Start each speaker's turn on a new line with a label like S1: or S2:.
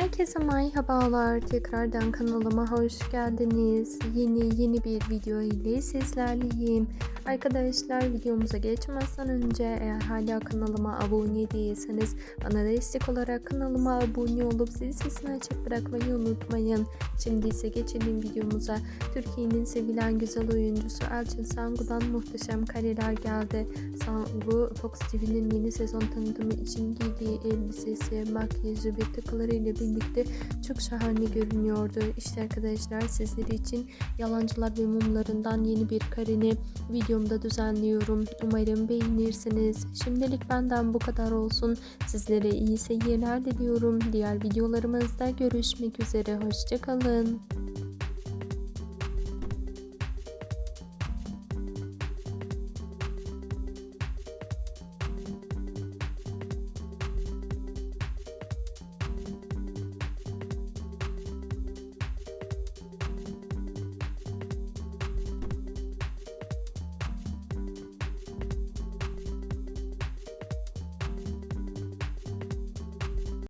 S1: Herkese merhabalar. Tekrardan kanalıma hoş geldiniz. Yeni yeni bir video ile sizlerleyim. Arkadaşlar videomuza geçmezden önce eğer hala kanalıma abone değilseniz bana destek olarak kanalıma abone olup zil sesini açık bırakmayı unutmayın. Şimdi ise geçelim videomuza. Türkiye'nin sevilen güzel oyuncusu Elçin Sangu'dan muhteşem kareler geldi. Sangu Fox TV'nin yeni sezon tanıtımı için giydiği elbisesi, makyajı ve takılarıyla birlikte çok şahane görünüyordu. İşte arkadaşlar sizler için Yalancılar ve Mumlarından yeni bir kareni videomda düzenliyorum. Umarım beğenirsiniz. Şimdilik benden bu kadar olsun. Sizlere iyi seyirler diliyorum. Diğer videolarımızda görüşmek üzere. Hoşçakalın.